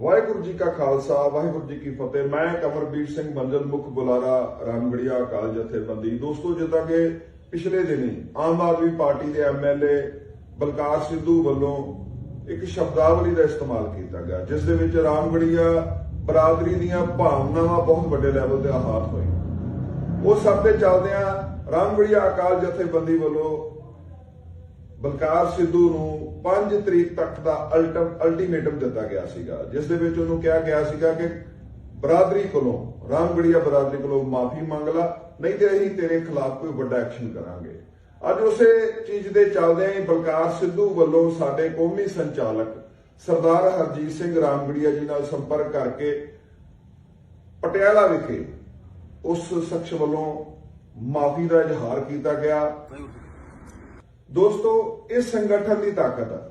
ਵਾਹਿਗੁਰੂ ਜੀ ਕਾ ਖਾਲਸਾ, ਵਾਹਿਗੁਰੂ ਜੀ ਕੀ ਫਤਿਹ। ਮੈਂ ਕਮਰਬੀਰ ਸਿੰਘ ਮੰਜਲ, ਮੁਖ ਬੁਲਾਰਾ, ਰਾਮਗੜੀਆ ਅਕਾਲ ਜਥੇਬੰਦੀ। ਦੋਸਤੋ, ਜਿੱਦਾਂ ਕਿ ਪਿਛਲੇ ਦਿਨੀ ਆਮ ਆਦਮੀ ਪਾਰਟੀ ਦੇ ਐਮਐਲਏ ਬਲਕਾਰ ਸਿੱਧੂ ਵੱਲੋਂ ਇੱਕ ਸ਼ਬਦਾਵਲੀ ਦਾ ਇਸਤੇਮਾਲ ਕੀਤਾ ਗਿਆ, ਜਿਸ ਦੇ ਵਿੱਚ ਰਾਮਗੜੀਆ ਬਰਾਦਰੀ ਦੀਆਂ ਭਾਵਨਾਵਾਂ ਬਹੁਤ ਵੱਡੇ ਲੈਵਲ ਤੇ ਆਹਾਤ ਹੋਈ ਉਹ ਸਭ ਦੇ ਚੱਲਦਿਆਂ ਰਾਮਗੜੀਆ ਅਕਾਲ ਜਥੇਬੰਦੀ ਵੱਲੋਂ ਬਲਕਾਰ ਸਿੱਧੂ ਨੂੰ 5 ਤਰੀਕ ਤੱਕ ਦਾ ਅਲਟੀਮੇਟਮ ਦਿੱਤਾ ਗਿਆ ਸੀਗਾ, ਜਿਸ ਦੇ ਵਿੱਚ ਉਹਨੂੰ ਕਿਹਾ ਗਿਆ ਸੀਗਾ ਕਿ ਬਰਾਦਰੀ ਕੋਲੋਂ, ਰਾਮਗੜੀਆ ਬਰਾਦਰੀ ਕੋਲੋਂ ਮਾਫੀ ਮੰਗ ਲਾ, ਨਹੀਂ ਤੇ ਅਸੀਂ ਤੇਰੇ ਖਿਲਾਫ ਕੋਈ ਵੱਡਾ ਐਕਸ਼ਨ ਕਰਾਂਗੇ। ਅੱਜ ਉਸੇ ਚੀਜ਼ ਦੇ ਚੱਲਦਿਆਂ ਹੀ ਬਲਕਾਰ ਸਿੱਧੂ ਵੱਲੋਂ ਸਾਡੇ ਕੌਮੀ ਸੰਚਾਲਕ ਸਰਦਾਰ ਹਰਜੀਤ ਸਿੰਘ ਰਾਮਗੜੀਆ ਜੀ ਨਾਲ ਸੰਪਰਕ ਕਰਕੇ ਪਟਿਆਲਾ ਵਿਖੇ ਉਸ ਸ਼ਖਸ ਵੱਲੋਂ ਮਾਫੀ ਦਾ ਇਜ਼ਹਾਰ ਕੀਤਾ ਗਿਆ। ਦੋਸਤੋ, ਇਹ ਸੰਗਠਨ ਦੀ ਤਾਕਤ ਹੈ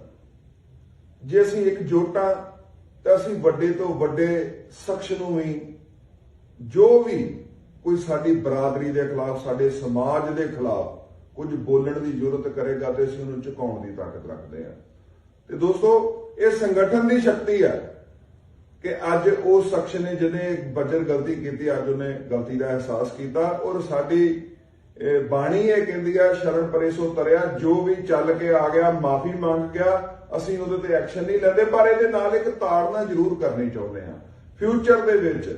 ਜੇ ਅਸੀਂ ਇੱਕ ਜੋਟਾਂ, ਤਾਂ ਅਸੀਂ ਵੱਡੇ ਤੋਂ ਵੱਡੇ ਸ਼ਖਸ ਨੂੰ ਵੀ, ਜੋ ਵੀ ਕੋਈ ਸਾਡੀ ਬਰਾਦਰੀ ਦੇ ਖਿਲਾਫ, ਸਾਡੇ ਸਮਾਜ ਦੇ ਖਿਲਾਫ ਕੁਝ ਬੋਲਣ ਦੀ ਜ਼ਰੂਰਤ ਕਰੇਗਾ, ਤੇ ਅਸੀਂ ਉਹਨੂੰ ਝੁਕਾਉਣ ਦੀ ਤਾਕਤ ਰੱਖਦੇ ਹਾਂ। ਤੇ ਦੋਸਤੋ, ਇਹ ਸੰਗਠਨ ਦੀ ਸ਼ਕਤੀ ਹੈ ਕਿ ਅੱਜ ਉਹ ਸ਼ਖਸ ਨੇ ਜਿਹਨੇ ਬਜਰ ਗਲਤੀ ਕੀਤੀ, ਅੱਜ ਉਹਨੇ ਗਲਤੀ ਦਾ ਅਹਿਸਾਸ ਕੀਤਾ ਔਰ ਸਾਡੀ ਬਾਣੀ ਇਹ ਕਹਿੰਦੀ ਆ, ਸ਼ਰਨ ਪਰੇ ਸੋ ਤਰਿਆ, ਜੋ ਵੀ ਚੱਲ ਕੇ ਆ ਗਿਆ, ਮਾਫੀ ਮੰਗ ਗਿਆ, ਅਸੀਂ ਉਹਦੇ ਤੇ ਐਕਸ਼ਨ ਨਹੀਂ ਲੈਂਦੇ, ਪਰ ਇਹਦੇ ਨਾਲ ਇੱਕ ਤਾੜਨਾ ਜ਼ਰੂਰ ਕਰਨੀ ਚਾਹੁੰਦੇ ਹਾਂ। ਫਿਊਚਰ ਦੇ ਵਿੱਚ,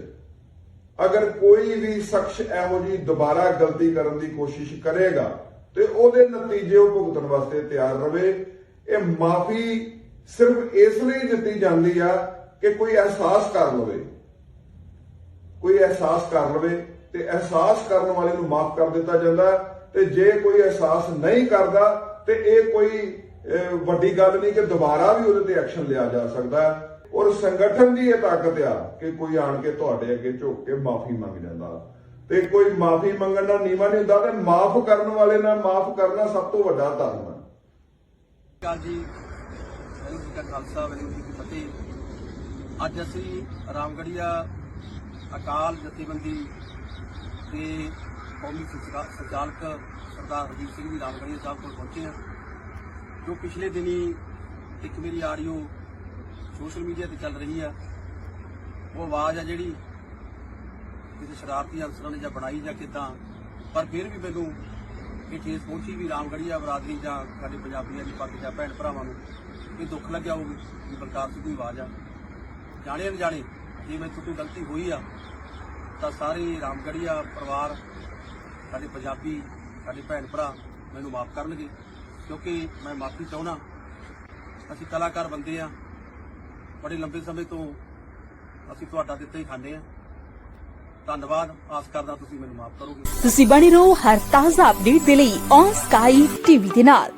ਅਗਰ ਕੋਈ ਵੀ ਸ਼ਖਸ ਇਹੋ ਜੀ ਦੁਬਾਰਾ ਗਲਤੀ ਕਰਨ ਦੀ ਕੋਸ਼ਿਸ਼ ਕਰੇਗਾ, ਤੇ ਉਹਦੇ ਨਤੀਜੇ ਉਹ ਭੁਗਤਣ ਵਾਸਤੇ ਤਿਆਰ ਰਵੇ। ਇਹ ਮਾਫੀ ਸਿਰਫ ਇਸ ਲਈ ਦਿੱਤੀ ਜਾਂਦੀ ਆ ਕਿ ਕੋਈ ਅਹਿਸਾਸ ਕਰ ਲਵੇ। ਕੋਈ ਅਹਿਸਾਸ ਕਰ ਲਵੇ ਤੇ ਅਹਿਸਾਸ ਕਰਨ ਵਾਲੇ ਨੂੰ ਮਾਫ ਕਰ ਦਿੱਤਾ ਜਾਂਦਾ ਤੇ ਜੇ ਕੋਈ ਅਹਿਸਾਸ ਨਹੀਂ ਕਰਦਾ ਤੇ ਇਹ ਕੋਈ ਵੱਡੀ ਗੱਲ ਨਹੀਂ ਕਿ ਦੁਬਾਰਾ ਵੀ ਉਹਦੇ ਤੇ ਐਕਸ਼ਨ ਲਿਆ ਜਾ ਸਕਦਾ ਔਰ ਸੰਗਠਨ ਦੀ ਇਹ ਤਾਕਤ ਆ ਕਿ ਕੋਈ ਆਣ ਕੇ ਤੁਹਾਡੇ ਅੱਗੇ ਝੁੱਕ ਕੇ ਮਾਫੀ ਮੰਗ ਜਾਂਦਾ। ਤੇ ਕੋਈ ਮਾਫੀ ਮੰਗਣ ਦਾ ਨੀਵਾ ਨਹੀਂ ਹੁੰਦਾ ਤੇ ਮਾਫ ਕਰਨ ਵਾਲੇ ਨਾਲ ਮਾਫ ਕਰਨਾ ਸਭ ਤੋਂ ਵੱਡਾ ਧਰਮ ਹੈ। ਕਾਲ ਵਾਹਿਗੁਰੂ ਜੀ ਕਾ ਖਾਲਸਾ, ਵਾਹਿਗੁਰੂ ਜੀ ਕੀ ਫਤਿਹ। ਅੱਜ ਅਸੀਂ ਰਾਮਗੜੀਆ ਅਕਾਲ ਜਥੇਬੰਦੀ ਦੇ ਕੌਮੀ ਸੰਸਕਾ- ਸੰਚਾਲਕ ਸਰਦਾਰ ਹਰਜੀਤ ਸਿੰਘ ਜੀ ਰਾਮਗੜੀਆ ਸਾਹਿਬ ਕੋਲ ਪਹੁੰਚੇ ਹਾਂ, ਜੋ ਪਿਛਲੇ ਦਿਨੀ ਇੱਕ ਮੇਰੀ ਆਡੀਓ ਸੋਸ਼ਲ ਮੀਡੀਆ ਤੇ ਚੱਲ ਰਹੀ ਆ। ਉਹ ਆਵਾਜ਼ ਆ ਜਿਹੜੀ ਕਿਸੇ ਸ਼ਰਾਰਤੀ ਅਨਸਰਾਂ ਨੇ ਜਾਂ ਬਣਾਈ ਜਾਂ ਕਿਦਾਂ, ਪਰ ਫਿਰ ਵੀ ਮੈਨੂੰ ਇਹ ਠੇਸ ਪਹੁੰਚੀ ਵੀ ਰਾਮਗੜੀਆ ਬਰਾਦਰੀ ਜਾਂ ਸਾਡੇ ਪੰਜਾਬੀਆਂ ਦੀ ਪੱਗ ਜਾਂ ਭੈਣ ਭਰਾਵਾਂ ਨੂੰ, ਇਹ ਦੁੱਖ ਲੱਗਿਆ ਹੋਊ ਵੀ ਬਲਕਾਰ ਸਿੰਘ ਦੀ ਆਵਾਜ਼ ਆ। ਜਾਣੇ ਅਣਜਾਣੇ ਜੇ ਮੈਥੋਂ ਕੋਈ ਗਲਤੀ ਹੋਈ ਆ, ਤਾਂ ਸਾਰੇ ਰਾਮਗੜੀਆ ਪਰਿਵਾਰ, ਸਾਡੇ ਪੰਜਾਬੀ, ਸਾਡੇ ਭੈਣ ਭਰਾ ਮੈਨੂੰ ਮਾਫ ਕਰਨਗੇ, ਕਿਉਂਕਿ ਮੈਂ ਮਾਫੀ ਚਾਹੁੰਦਾ। ਅਸੀਂ ਕਲਾਕਾਰ ਬੰਦੇ ਆ। ਬੜੇ ਲੰਬੇ ਸਮੇਂ ਤੋਂ ਅਸੀਂ ਤੁਹਾਡਾ ਦਿੱਤਾ ਹੀ ਖਾਂਦੇ ਆ। ਧੰਨਵਾਦ। ਆਸ ਕਰਦਾ ਤੁਸੀਂ ਮੈਨੂੰ ਮਾਫ ਕਰੋਗੇ। ਤੁਸੀਂ ਬਣੇ ਰਹੋ ਹਰ ਤਾਜ਼ਾ ਅਪਡੇਟ ਦੇ ਲਈ ਔਨ ਸਕਾਈ ਟੀਵੀ ਦੇ ਨਾਲ।